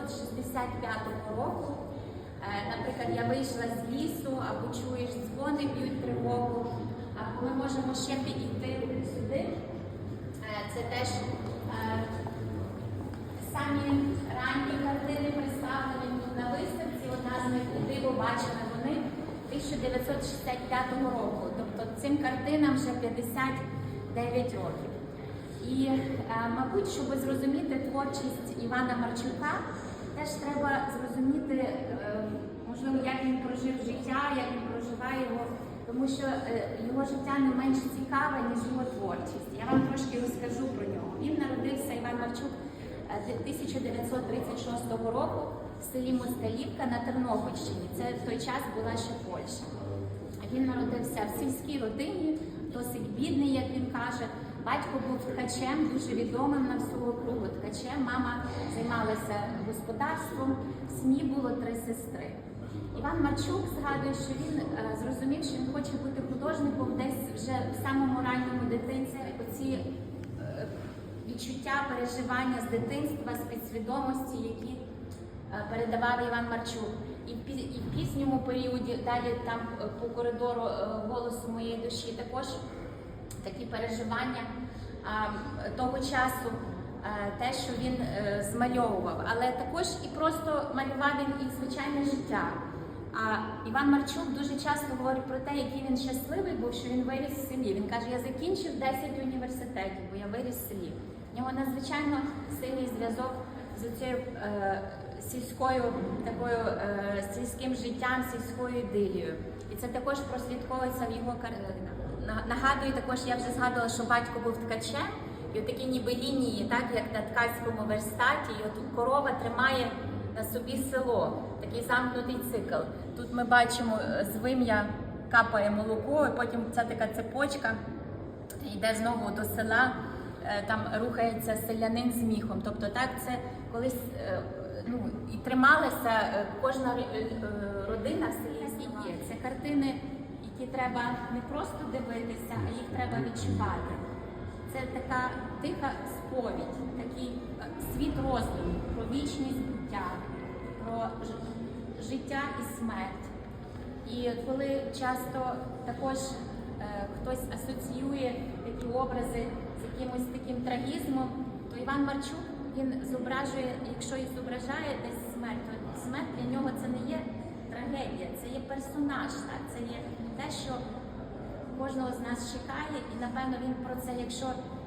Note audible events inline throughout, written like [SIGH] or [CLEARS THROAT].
1965 року. Е, Наприклад, я вийшла з лісу, або чуєш дзвони б'ють тривогу, ми можемо ще підійти сюди. Е, Це теж е, самі ранні картини представлені на виставці. Одна з них диво бачили вони 1965 року. Тобто цим картинам вже 59 років. І, мабуть, щоб зрозуміти творчість Івана Марчука, теж треба зрозуміти, е, можливо, як він прожив життя, як він проживає його, тому що е, його життя не менш цікаве, ніж його творчість. Я вам трошки розкажу про нього. Він народився Іван Марчук е, 1936 року в селі Мосталівка на Тернопільщині. Це в той час була ще Польща. Він народився в сільській родині, досить бідний, як він каже. Батько був ткачем, дуже відомим на всю округу ткачем. Мама займалася господарством, в сім'ї було три сестри. Іван Марчук згадує, що він е, зрозумів, що він хоче бути художником десь вже в самому ранньому дитинстві. Оці е, відчуття переживання з дитинства, з підсвідомості, які е, передавав Іван Марчук. І в, пі- пізньому періоді, далі там по коридору голосу моєї душі, також такі переживання а, того часу, е, те, що він е, змальовував. Але також і просто малював він і звичайне життя. А Іван Марчук дуже часто говорить про те, який він щасливий був, що він виріс в селі. Він каже, я закінчив 10 університетів, бо я виріс в селі. У нього надзвичайно сильний зв'язок з цією е, сільською такою е, сільським життям, сільською ідилією. І це також прослідковується в його картинах. На- Нагадую, також я вже згадувала, що батько був ткачем, і такі ніби лінії, так як на ткацькому верстаті, і от корова тримає на собі село, такий замкнутий цикл. Тут ми бачимо е, з вим'я капає молоко, і потім ця така цепочка йде знову до села, е, там рухається селянин з міхом. Тобто так це колись е, ну, і трималася кожна родина в селі є. Це картини, які треба не просто дивитися, а їх треба відчувати. Це така тиха сповідь, такий е, світ роздумів про вічність буття, про життя і смерть. І коли часто також е, хтось асоціює такі образи з якимось таким трагізмом, то Іван Марчук він зображує, якщо і зображає десь смерть, то смерть для нього це не є трагедія, це є персонаж, так? це є те, що кожного з нас чекає, і напевно він про це, якщо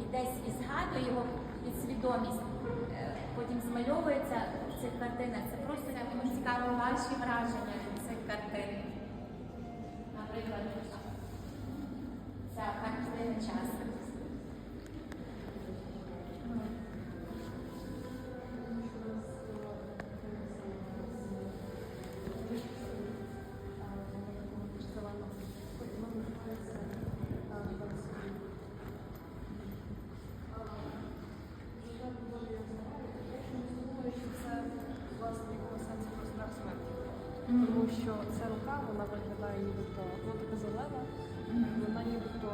і десь і згадує його підсвідомість, е, потім змальовується в цих картинах. Це просто цікаво ваші враження від цих картин. Наприклад,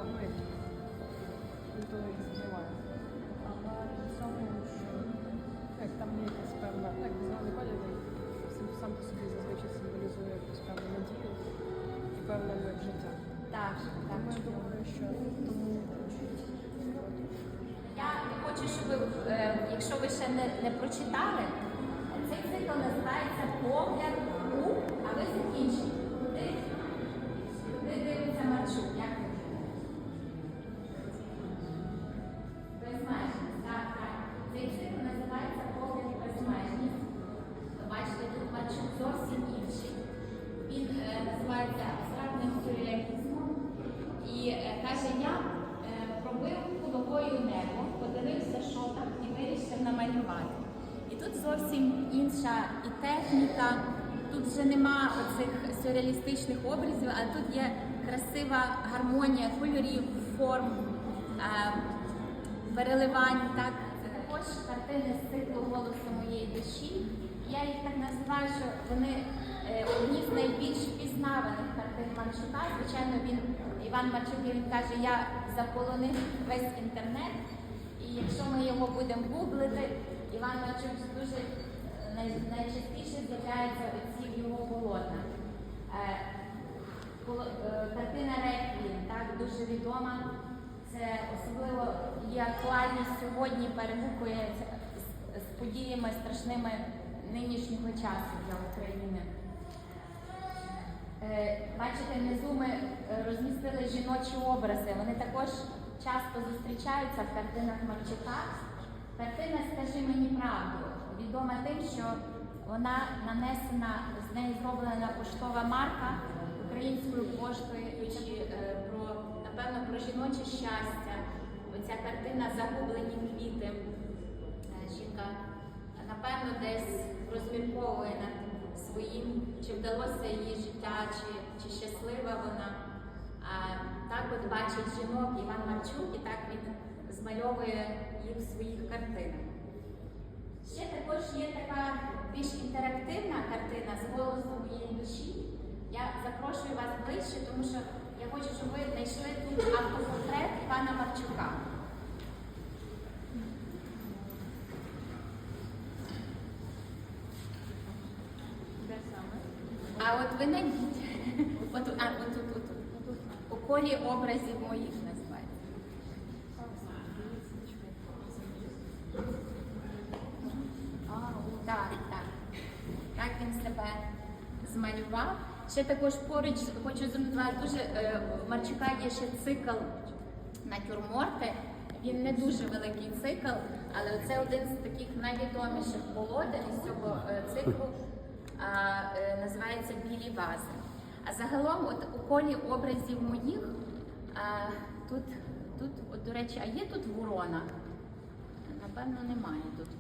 нібито, ну як, нібито. Але при цьому, що як там є якась певна, ну, як зелений колір, сам, по собі зазвичай символізує якусь певну надію і певне життя. Так, так. Тому я думаю, що тому Я хочу, щоб ви, е, якщо ви ще не, не прочитали, цей цикл називається Погляд у, а ви закінчите. Сюрреалістичних образів, а тут є красива гармонія кольорів, форм, переливань. Так? Також картини з циклу голосу моєї душі. Я їх так називаю, що вони е, одні з найбільш впізнаваних картин Марчука. Звичайно, він Іван Марчук він каже, я заполонив весь інтернет. І якщо ми його будемо гуглити, Іван Марчук дуже е, найчастіше з'являються оці його полотнах. Е, коло- е, Картина Реквієм, так, дуже відома. Це особливо є актуальність сьогодні, перегукується з, подіями страшними нинішнього часу для України. Е, Бачите, внизу ми розмістили жіночі образи. Вони також часто зустрічаються в картинах Марчука. Картина Скажи мені правду відома тим, що вона нанесена, з неї зроблена поштова марка українською поштою е, про напевно про жіноче щастя. Оця картина Загублені квіти. Е, Жінка напевно десь розмірковує над своїм, чи вдалося її життя, чи, чи щаслива вона. А так от бачить жінок Іван Марчук, і так він змальовує їх в своїх картинах. Ще також є така більш інтерактивна картина з голосу моєї душі. Я запрошую вас ближче, тому що я хочу, щоб ви знайшли тут автопортрет Івана Марчука. А от ви найдіть. От, а, от тут, тут. У колі образів моїх називається. Так, так. Так він себе змалював. Ще також поруч хочу звернути дуже е, в Марчука є ще цикл натюрморти. Він не дуже великий цикл, але це один з таких найвідоміших полотен із цього е, циклу. Е, називається Білі вази. А загалом, от у колі образів моїх, тут, тут, от, до речі, а є тут ворона? Напевно, немає тут.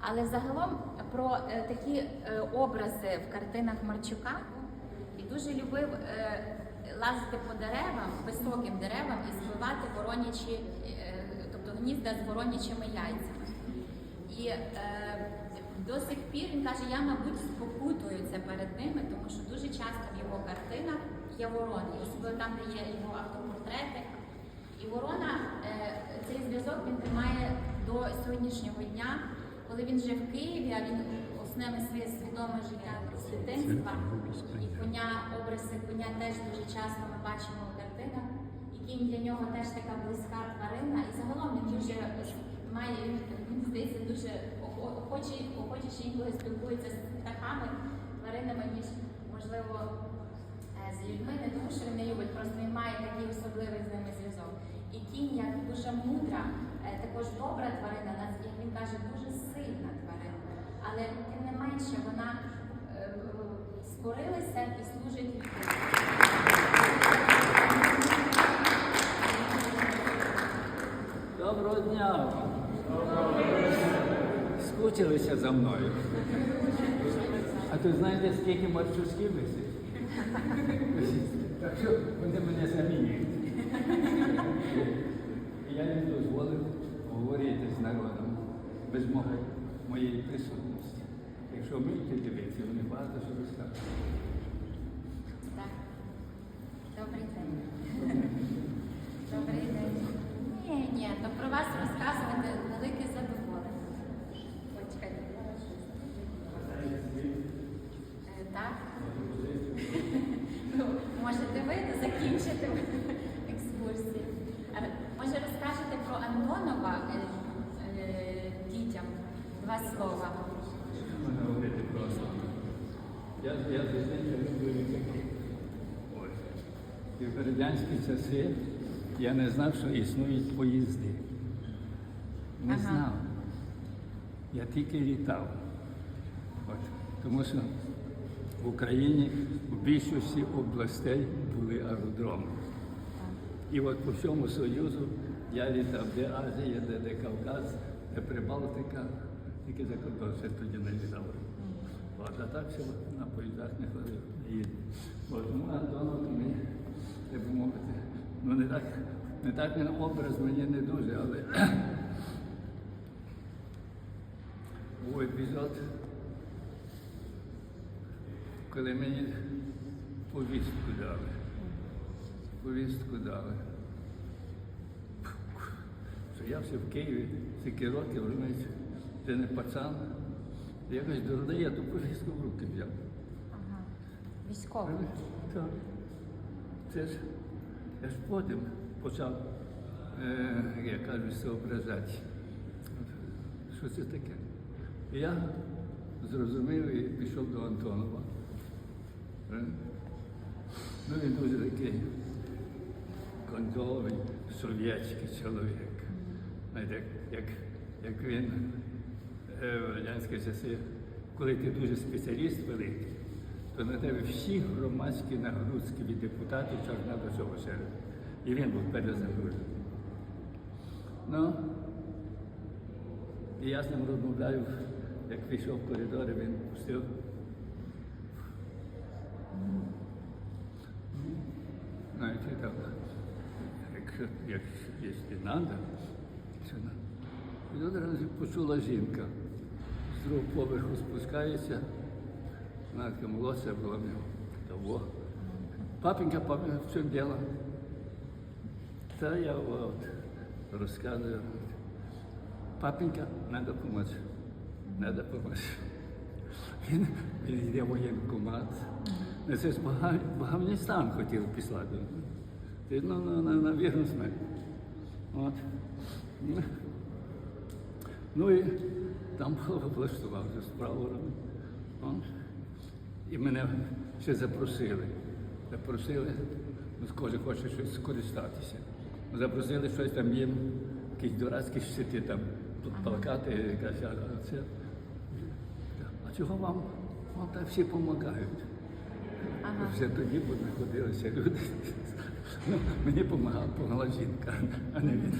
Але загалом про е, такі е, образи в картинах Марчука і дуже любив е, лазити по деревам, високим деревам і збивати воронячі, тобто гнізда з воронячими яйцями. І до сих пір він каже, я, мабуть, спокутую це перед ними, тому що дуже часто в його картинах є ворони, особливо там, де є його автопортрети. І ворона, цей зв'язок він тримає до сьогоднішнього дня, коли він жив в Києві, а він основне своє свідоме життя з дитинства. І коня, образи коня теж дуже часто ми бачимо в картинах. І кінь для нього теж така близька тварина. І загалом він дуже має, він здається, дуже охоче, охоче інколи спілкується з птахами, тваринами, ніж можливо е, з людьми, не тому, що він не любить, просто він має такий особливий з ними зв'язок. І кінь, як дуже мудра, е, також добра тварина, нас- як він каже, дуже сильна тварина. Але тим не менше вона е, скорилася і служить людям. Доброго дня! Скучилися за мною. А тут знаєте, скільки маршрутських висить? Так що вони мене замінюють. Я їм дозволив говорити з народом без мого, моєї присутності. Якщо вмієте дивитися, вони багато що розкажуть. Так. Добрий день. Добрий день. Ні, ні, то про вас розказувати велике задоволення. Почекайте. Е, Так? Ну, можете ви закінчити екскурсію. А Може розкажете про Антонова е, е, дітям два слова. Я, І в радянські часи я не знав, що існують поїзди. Не Ага. знав. Я тільки літав. От. Тому що в Україні в більшості областей були аеродроми. І от по всьому Союзу я літав, де Азія, де, де Кавказ, де Прибалтика, тільки за кордон тоді не літав. А так ще на поїздах не ходив. не їздив. От, ну, Антонов мені, так би мовити, ну не так, не так він образ мені не дуже, але [CLEARS THROAT] був епізод, коли мені повістку дали. Повістку дали. Що я все в Києві, стільки років, розумієте, ти не пацан, Якось дурне, я ту повістку в руки взяв. Ага. Військовий. Так. Це ж я ж потім почав, е, я кажу, соображати. Що це таке? І я зрозумів і пішов до Антонова. Ну, він дуже такий контрольний, совєтський чоловік. Знаєте, як, як, як він в радянські часи, коли ти дуже спеціаліст великий, то на тебе всі громадські нагрузки від депутатів чорна до цього середу. І він був перезагружений. Ну, і я з ним розмовляю, як вийшов в коридори, він пустив. Знаєте, так, якщо, якщо, якщо треба, що на. І одразу почула жінка. З другого поверху спускається, вона така молодця була в нього. Того. Папенька, папенька, в чому діло? Та я от розказую. Папенька, треба допомогти. Треба допомогти. Він, він йде в воєнкомат. Ну, Це ж в Ага- хотів післати. Ти ну, на, на, на вірну смерть. От. Ну, Ну і там влаштувався справу робив. І мене ще запросили. Запросили, ну, кожен хоче щось скористатися. Запросили щось там їм, якісь дурацькі щити там, тут плакати, якась, а це. А чого вам? Вам так всі допомагають. Ага. Вже тоді б знаходилися люди. [LAUGHS] Мені допомагала, допомагала жінка, а не він.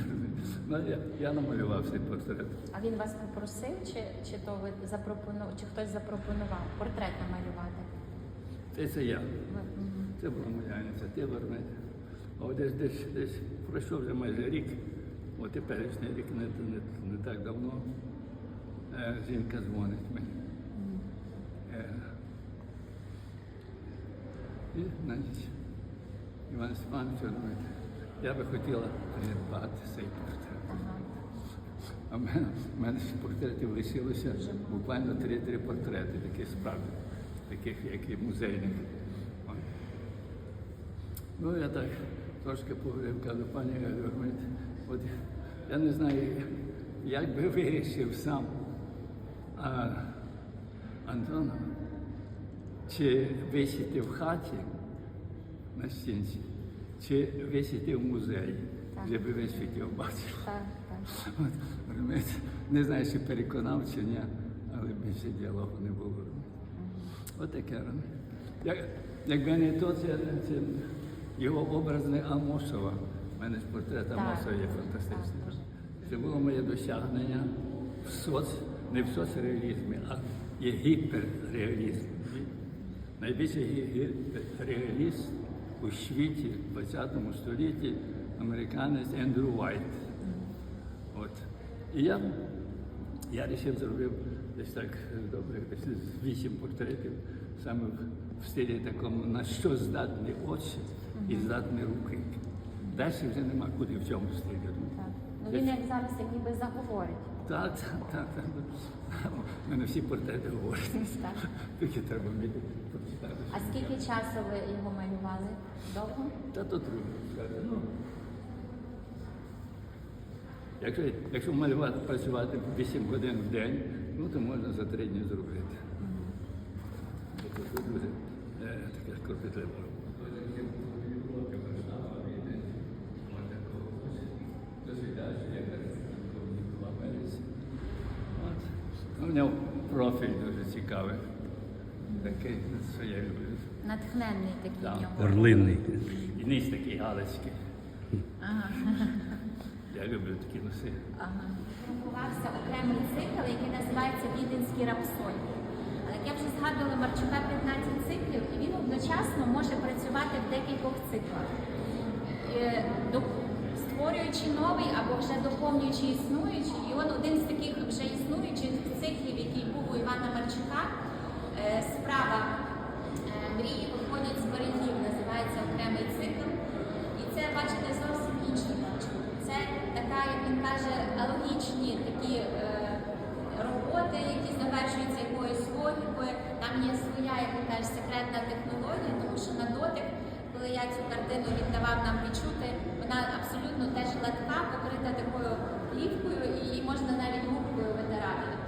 Ну, я, я намалював цей портрет. А він вас попросив, чи, чи то ви запропонував, чи хтось запропонував портрет намалювати? Це, це я. Ви- Це була моя ініціатива. А десь, десь, десь пройшов вже майже рік, от теперішній рік не, не, не так давно. Е, жінка дзвонить мені. Е, і, значить, Іван Степанович, я би хотіла придбати цей портрет. А в мене, в мене з портретів лишилося буквально три-три портрети, таких справді, таких, як і музейних. Ну, я так трошки поговорив, кажу, пані Галю, от я не знаю, як би вирішив сам а, Антонов, чи висіти в хаті на стінці, чи висіти в музеї, де би весь світ його бачив. Так, так. От, не знаю, чи переконав чи ні, але більше діалогу не було. От таке. Як, якби не то, це, це його образ не Амосова. У мене ж портрет Амосова є фантастичний. Це було моє досягнення в соц, не в соцреалізмі, а є гіперреалізм. Найбільший гі- гіперреаліст у світі в 20 столітті американець Ендрю Вайт. От. І я, я вирішив зробив десь так добре, десь вісім портретів, саме в, стилі такому, на що здатні очі і здатні руки. Далі вже нема куди в цьому стилі. Ну він як зараз як ніби заговорить. Так, так, так. так. У мене всі портрети говорять. Тільки треба вміти прочитати. А скільки часу ви його малювали? Довго? Та то трудно сказати. Ну, якщо, якщо малювати, працювати 8 годин в день, ну то можна за три дні зробити. Це дуже е, така кропітлива От. Ну, профіль дуже цікавий. Такий, що я люблю. Натхненний такий Так. в ньому. Орлинний. І низ такий галицький. Ага. [LAUGHS] Я люблю такі носи. Ага. Друкувався окремий цикл, який називається Віденські рапсодії. Але як я вже згадувала Марчука 15 циклів, і він одночасно може працювати в декількох циклах створюючи новий або вже доповнюючи існуючий. І он один з таких вже існуючих циклів, який був у Івана Марчука, е, справа е, мрії виходять з берегів, називається окремий цикл. І це, бачите, зовсім інший почуття. Це така, як він каже, алогічні такі е, роботи, які завершуються якоюсь логікою. Там є своя, як він каже, секретна технологія, тому що на дотик коли я цю картину віддавав нам відчути, вона абсолютно теж легка, покрита такою плівкою, і можна навіть губкою витирати.